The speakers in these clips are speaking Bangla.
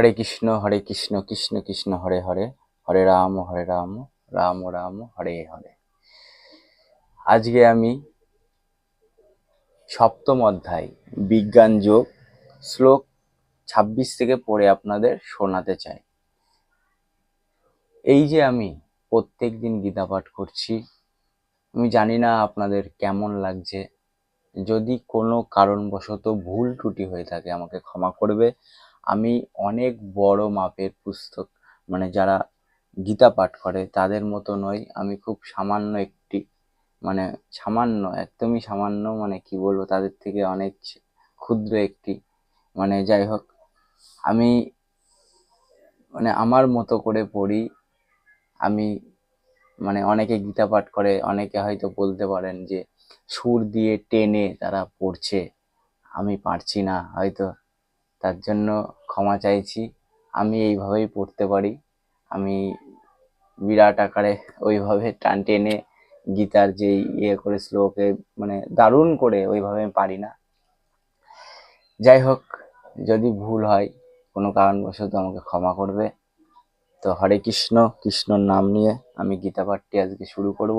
হরে কৃষ্ণ হরে কৃষ্ণ কৃষ্ণ কৃষ্ণ, হরে হরে হরে রাম হরে রাম রাম রাম, হরে হরে। আজকে আমি সপ্তম অধ্যায়, বিজ্ঞান যোগ, শ্লোক ছাব্বিশ থেকে পড়ে আপনাদের শোনাতে চাই। এই যে আমি প্রত্যেক দিন গীতা পাঠ করছি, আমি জানি না আপনাদের কেমন লাগছে। যদি কোনো কারণবশত ভুল ত্রুটি হয়ে থাকে, আমাকে ক্ষমা করবে। আমি অনেক বড় মাপের পুস্তক মানে যারা গীতা পাঠ করে তাদের মতো নই, আমি খুব সামান্য একটি মানে সামান্য, একদমই সামান্য মানে কি বলব, তাদের থেকে অনেক ক্ষুদ্র একটি মানে যাই হোক, আমি মানে আমার মতো করে পড়ি, আমি মানে অনেকে গীতা পাঠ করে, অনেকে হয়তো বলতে পারেন যে, সুর দিয়ে টেনে তারা পড়ছে, আমি পারছি না, হয়তো তার জন্য ক্ষমা চাইছি। আমি এইভাবেই পড়তে পারি। আমি বিরাট আকারে ওইভাবে টান টেনে গীতার যে ইয়ে করে শ্লোকে মানে দারুণ করে ওইভাবে আমি পারি না। যাই হোক, যদি ভুল হয়, কোনো কারণবশত আমাকে ক্ষমা করবে। তো হরে কৃষ্ণ, কৃষ্ণর নাম নিয়ে আমি গীতা পাঠটি আজকে শুরু করব।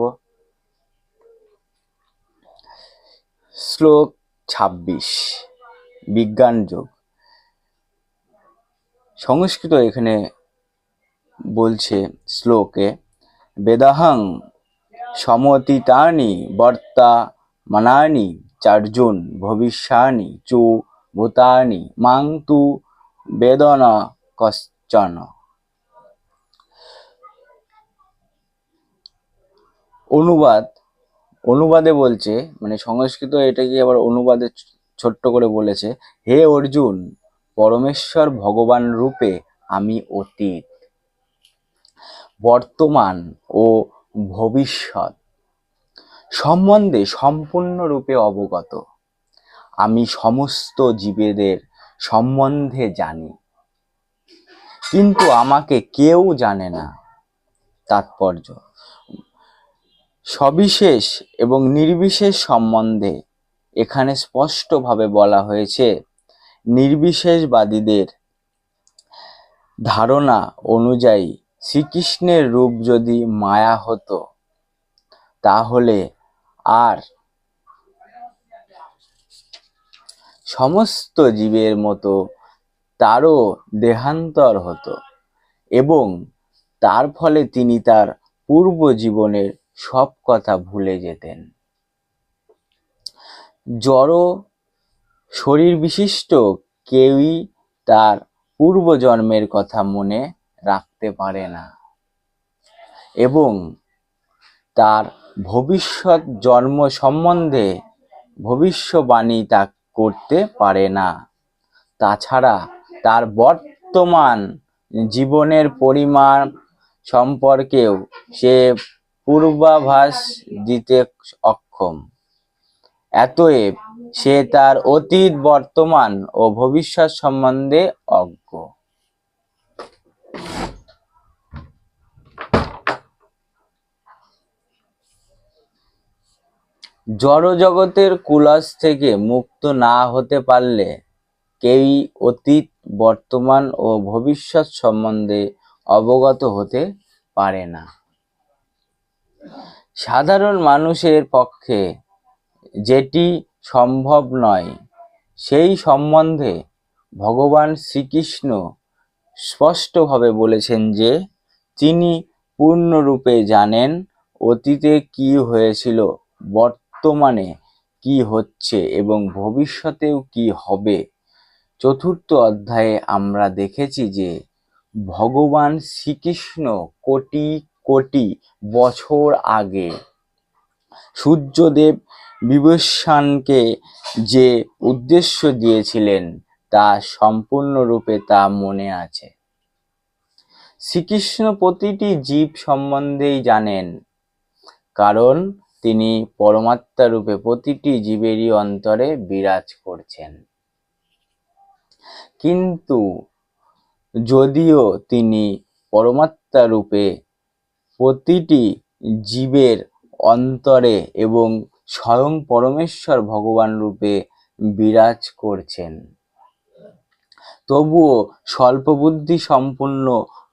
শ্লোক ছাব্বিশ, বিজ্ঞান যোগ। সংস্কৃত এখানে বলছে শ্লোকে, বেদাহং সমতীতানি বর্তা মানানি চার্জুন ভবিষ্যানি চু ভূতানি মাং তু বেদন কশ্চন। অনুবাদ, অনুবাদে বলছে মানে সংস্কৃত এটাকে আবার অনুবাদে ছোট্ট করে বলেছে, হে অর্জুন পরমেশ্বর ভগবান রূপে আমি অতীত। বর্তমান ও ভবিষ্যৎ সম্বন্ধে সম্পূর্ণরূপে অবগত। আমি সমস্ত জীবেদের সম্বন্ধে জানি। কিন্তু আমাকে কেউ জানে না। তাৎপর্য। সবিশেষ এবং নির্বিশেষ সম্বন্ধে এখানে স্পষ্টভাবে বলা হয়েছে নির্বিশেষবাদীদের ধারণা অনুযায়ী শ্রীকৃষ্ণের রূপ যদি মায়া হতো, তাহলে আর সমস্ত জীবের মতো তারও দেহান্তর হতো এবং তার ফলে তিনি তার পূর্ব জীবনের সব কথা ভুলে যেতেন। জড় শরীর বিশিষ্ট কেউই তার পূর্বজন্মের কথা মনে রাখতে পারে না। এবং তার ভবিষ্যৎ জন্ম সম্বন্ধে ভবিষ্যবাণী তা করতে পারে না। তাছাড়া তার বর্তমান জীবনের পরিমাণ সম্পর্কেও সে পূর্বাভাস দিতে অক্ষম। এতএব সে তার অতীত, বর্তমান ও ভবিষ্যৎ সম্বন্ধে অজ্ঞ। জড়জগতের কুলাস থেকে মুক্ত না হতে পারলে কেউই অতীত, বর্তমান ও ভবিষ্যৎ সম্বন্ধে অবগত হতে পারে না। সাধারণ মানুষের পক্ষে যেটি সম্ভব নয়। সেই সম্বন্ধে ভগবান শ্রীকৃষ্ণ স্পষ্টভাবে বলেছেন যে, তিনি পূর্ণরূপে জানেন অতীতে কি হয়েছিল, বর্তমানে কি হচ্ছে এবং ভবিষ্যতেও কি হবে। চতুর্থ অধ্যায়ে আমরা দেখেছি যে, ভগবান শ্রীকৃষ্ণ কোটি কোটি বছর আগে সূর্যদেব বিভীষণকে যে উদ্দেশ্য দিয়েছিলেন, তা সম্পূর্ণরূপে তা মনে আছে। শ্রীকৃষ্ণ প্রতিটি জীব সম্বন্ধেই জানেন, কারণ তিনি পরমাত্মা রূপে প্রতিটি জীবেরই অন্তরে বিরাজ করছেন। কিন্তু যদিও তিনি পরমাত্মা রূপে প্রতিটি জীবের অন্তরে এবং স্বয়ং পরমেশ্বর ভগবান রূপে বিরাজ করছেন। তবুও স্বল্পবুদ্ধি সম্পন্ন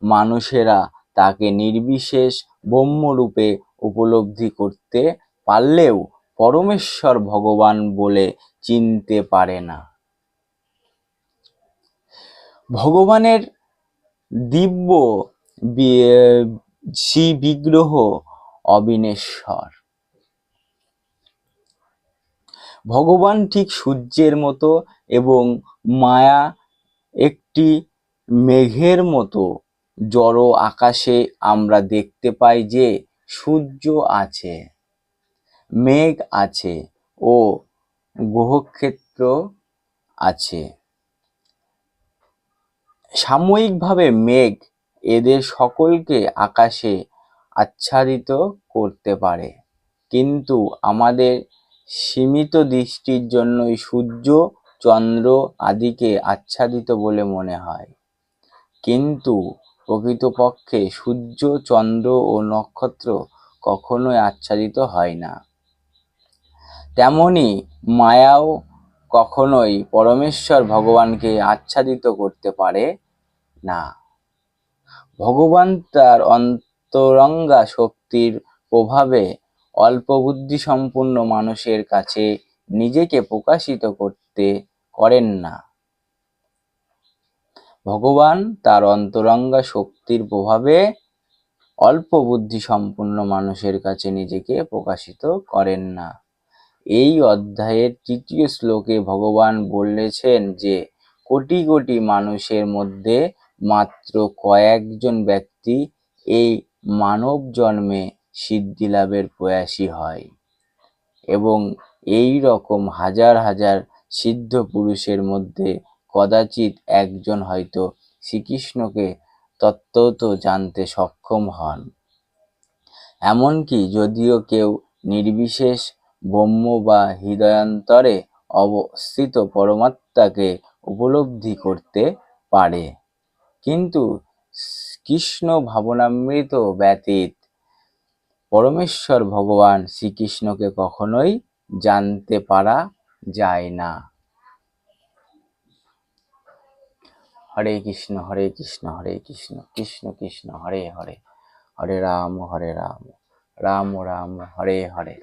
মানুষেরা তাকে নির্বিশেষ ব্রহ্মরূপে উপলব্ধি করতে পারলেও পরমেশ্বর ভগবান বলে চিনতে পারে না। ভগবানের দিব্য শ্রী বিগ্রহ অবিনেশ্বর। ভগবান ঠিক সূর্যের মতো এবং মায়া একটি মেঘের মতো। জড় আকাশে আমরা দেখতে পাই যে সূর্য আছে, মেঘ আছে ও গ্রহক্ষেত্র আছে। সাময়িকভাবে মেঘ এদের সকলকে আকাশে আচ্ছাদিত করতে পারে। কিন্তু আমাদের সীমিত দৃষ্টির জন্যই সূর্য চন্দ্র আদিকে আচ্ছাদিত বলে মনে হয়। কিন্তু প্রকৃতপক্ষে সূর্য, চন্দ্র ও নক্ষত্র কখনোই আচ্ছাদিত হয় না। তেমনি মায়াও কখনোই পরমেশ্বর ভগবানকে আচ্ছাদিত করতে পারে না। ভগবান তার অন্তরঙ্গা শক্তির প্রভাবে অল্প বুদ্ধি সম্পন্ন মানুষের কাছে নিজেকে প্রকাশিত করতে করেন না। ভগবান তার অন্তরঙ্গা শক্তির প্রভাবে অল্প বুদ্ধি সম্পন্ন মানুষের কাছে নিজেকে প্রকাশিত করেন না। এই অধ্যায়ের তৃতীয় শ্লোকে ভগবান বলেছেন যে, কোটি কোটি মানুষের মধ্যে মাত্র কয়েকজন ব্যক্তি এই মানব জন্মে সিদ্ধি লাভের প্রয়াসী হয় এবং এই রকম হাজার হাজার সিদ্ধ পুরুষের মধ্যে কদাচিৎ একজন হয়তো শ্রীকৃষ্ণকে তত্ত্বত জানতে সক্ষম হন। এমনকি যদিও কেউ নির্বিশেষ ব্রহ্ম বা হৃদয়ান্তরে অবস্থিত পরমাত্মাকে উপলব্ধি করতে পারে, কিন্তু কৃষ্ণ ভাবনামৃত ব্যতীত পরমেশ্বর ভগবান শ্রীকৃষ্ণকে কখনোই জানতে পারা যায় না। হরে কৃষ্ণ হরে কৃষ্ণ হরে কৃষ্ণ কৃষ্ণ কৃষ্ণ, হরে হরে হরে রাম হরে রাম রাম রাম, হরে হরে।